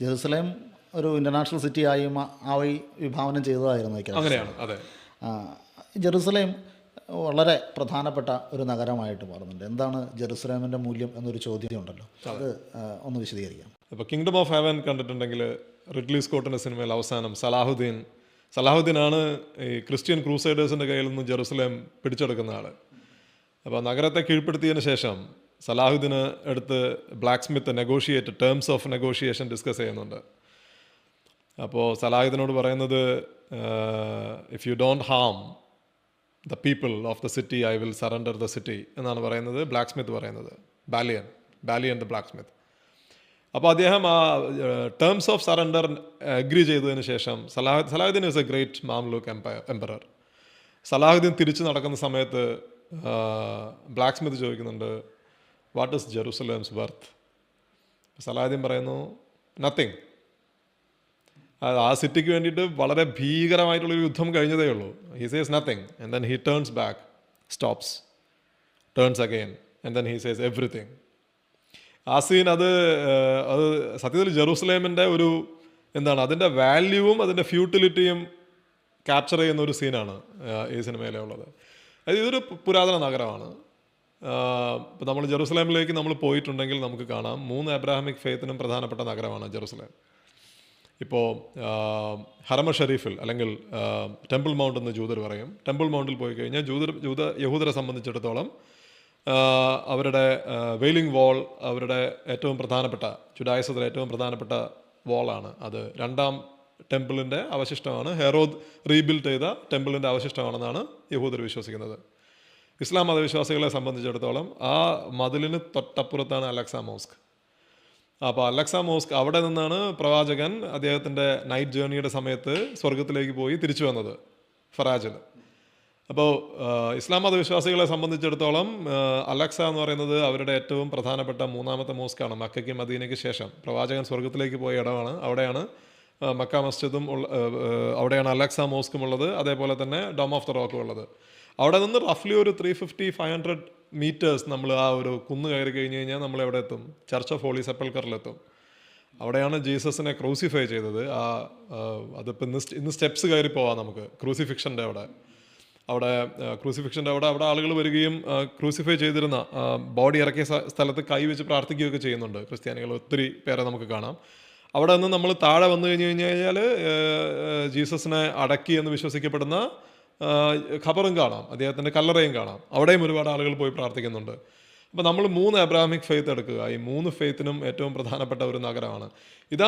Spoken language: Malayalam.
ജെറുസലേം ഒരു ഇന്റർനാഷണൽ സിറ്റി ആയി വിഭാവനം ചെയ്തതായിരുന്നു അങ്ങനെയാണ് അതെ. ജെറുസലേം വളരെ പ്രധാനപ്പെട്ട ഒരു നഗരമായിട്ട് മാറുന്നുണ്ട്. എന്താണ് ജെറുസലേമിന്റെ മൂല്യം എന്നൊരു ചോദ്യം ഉണ്ടല്ലോ അത് ഒന്ന് വിശദീകരിക്കാം. ഇപ്പോൾ കിങ്ഡം ഓഫ് ഹെവൻ കണ്ടിട്ടുണ്ടെങ്കിൽ റിഡ്ലി സ്കോട്ടിന്റെ സിനിമയിൽ അവസാനം സലാഹുദ്ദീൻ സലാഹുദ്ദീനാണ് ഈ ക്രിസ്ത്യൻ ക്രൂസൈഡേഴ്സിന്റെ കയ്യിൽ നിന്ന് ജെറുസലേം പിടിച്ചെടുക്കുന്ന ആൾ അപ്പോൾ നഗരത്തെ കീഴ്പ്പെടുത്തിയതിന് ശേഷം സലാഹുദ്ദീന് എടുത്ത് blacksmith negotiate terms of negotiation discuss ചെയ്യുന്നുണ്ട്. അപ്പോൾ സലാഹുദ്ദീനോട് പറയുന്നത് if you don't harm the people of the city I will surrender the city എന്നാണ് പറയുന്നത് ബ്ലാക്ക് സ്മിത്ത് പറയുന്നത് Balian Balian the blacksmith അപ്പോൾ അദ്ദേഹം ആ ടേംസ് ഓഫ് സറണ്ടർ അഗ്രി ചെയ്തതിന് ശേഷം Salah Salahuddin is a great Mamluk empire emperor Salahuddin തിരിച്ചു നടക്കുന്ന സമയത്ത് ബ്ലാക്ക് സ്മിത്ത് ചോദിക്കുന്നുണ്ട് വാട്ട് ഇസ് ജെറുസലേംസ് വർത്ത് സലാദ്യം പറയുന്നു നത്തിങ് ആ സിറ്റിക്ക് വേണ്ടിയിട്ട് വളരെ ഭീകരമായിട്ടുള്ളൊരു യുദ്ധം കഴിഞ്ഞതേ ഉള്ളൂ. He says nothing and then he turns back stops turns again and then he says everything ആ സീൻ അത് അത് സത്യത്തിൽ ജെറൂസലേമിന്റെ ഒരു എന്താണ് അതിന്റെ വാല്യൂവും അതിന്റെ ഫ്യൂട്ടിലിറ്റിയും ക്യാപ്ചർ ചെയ്യുന്ന ഒരു സീനാണ് ഈ സിനിമയിലുള്ളത് അതായത് അത് ഇതൊരു പുരാതന നഗരമാണ്. ഇപ്പോൾ നമ്മൾ ജെറുസലേമിലേക്ക് നമ്മൾ പോയിട്ടുണ്ടെങ്കിൽ നമുക്ക് കാണാം. മൂന്ന് അബ്രാഹമിക് ഫെയ്ത്തിനും പ്രധാനപ്പെട്ട നഗരമാണ് ജെറുസലേം. ഇപ്പോൾ ഹറമ ഷെരീഫിൽ അല്ലെങ്കിൽ ടെമ്പിൾ മൗണ്ട് എന്ന് ജൂതർ പറയും. ടെമ്പിൾ മൗണ്ടിൽ പോയി കഴിഞ്ഞാൽ ജൂതർ ജൂത യഹൂദരെ സംബന്ധിച്ചിടത്തോളം അവരുടെ വെയിലിംഗ് വാൾ അവരുടെ ഏറ്റവും പ്രധാനപ്പെട്ട ചുഡായസത്തിലെ ഏറ്റവും പ്രധാനപ്പെട്ട വാളാണ് അത് രണ്ടാം ടെമ്പിളിന്റെ അവശിഷ്ടമാണ്. ഹെറോദ് റീബിൽഡ് ചെയ്ത ടെമ്പിളിന്റെ അവശിഷ്ടമാണെന്നാണ് യഹൂദർ വിശ്വസിക്കുന്നത്. ഇസ്ലാം മതവിശ്വാസികളെ സംബന്ധിച്ചിടത്തോളം ആ മതിലിന് തൊട്ടപ്പുറത്താണ് അലക്സ മോസ്ക്. അപ്പോൾ അലക്സ മോസ്ക് അവിടെ നിന്നാണ് പ്രവാചകൻ അദ്ദേഹത്തിന്റെ നൈറ്റ് ജേർണിയുടെ സമയത്ത് സ്വർഗത്തിലേക്ക് പോയി തിരിച്ചു വന്നത് ഫറാജിൽ. അപ്പോൾ ഇസ്ലാം മതവിശ്വാസികളെ സംബന്ധിച്ചിടത്തോളം അലക്സ എന്ന് പറയുന്നത് അവരുടെ ഏറ്റവും പ്രധാനപ്പെട്ട മൂന്നാമത്തെ മോസ്കാണ് മക്കയ്ക്ക് മദീനയ്ക്ക് ശേഷം. പ്രവാചകൻ സ്വർഗത്തിലേക്ക് പോയ ഇടമാണ് അവിടെയാണ് മക്ക മസ്ജിദും ഉള്ള അവിടെയാണ് അലക്സ മോസ്കും ഉള്ളത്. അതേപോലെ തന്നെ ഡോം ഓഫ് ദ റോക്കും ഉള്ളത്. അവിടെ നിന്ന് റഫ്ലി ഒരു three fifty five hundred metres നമ്മൾ ആ ഒരു കുന്ന് കയറി കഴിഞ്ഞ് കഴിഞ്ഞാൽ നമ്മൾ എവിടെ എത്തും ചർച്ച് ഓഫ് ഹോളി സെപ്പൽക്കറിലെത്തും അവിടെയാണ് ജീസസിനെ ക്രൂസിഫൈ ചെയ്തത്. ആ, അതിപ്പോൾ ഇന്ന് ഇന്ന് സ്റ്റെപ്സ് കയറി പോവാം നമുക്ക്. ക്രൂസിഫിക്ഷന്റെ അവിടെ. അവിടെ ക്രൂസിഫിക്ഷന്റെ അവിടെ അവിടെ ആളുകൾ വരികയും ക്രൂസിഫൈ ചെയ്തിരുന്ന ബോഡി ഇറക്കിയ സ്ഥലത്ത് കൈ വെച്ച് പ്രാർത്ഥിക്കുകയൊക്കെ ചെയ്യുന്നുണ്ട്. ക്രിസ്ത്യാനികൾ ഒത്തിരി പേരെ നമുക്ക് കാണാം. അവിടെ നിന്ന് നമ്മൾ താഴെ വന്നു കഴിഞ്ഞ് കഴിഞ്ഞ് കഴിഞ്ഞാൽ ജീസസിനെ അടക്കി എന്ന് വിശ്വസിക്കപ്പെടുന്ന ഖബറും കാണാം. അദ്ദേഹത്തിന്റെ കല്ലറയും കാണാം. അവിടെയും ഒരുപാട് ആളുകൾ പോയി പ്രാർത്ഥിക്കുന്നുണ്ട്. അപ്പോൾ നമ്മൾ മൂന്ന് അബ്രാഹമിക് ഫെയ്ത്ത് എടുക്കുക. ഈ മൂന്ന് ഫെയ്ത്തിനും ഏറ്റവും പ്രധാനപ്പെട്ട ഒരു നഗരമാണ്. ഇതാണ്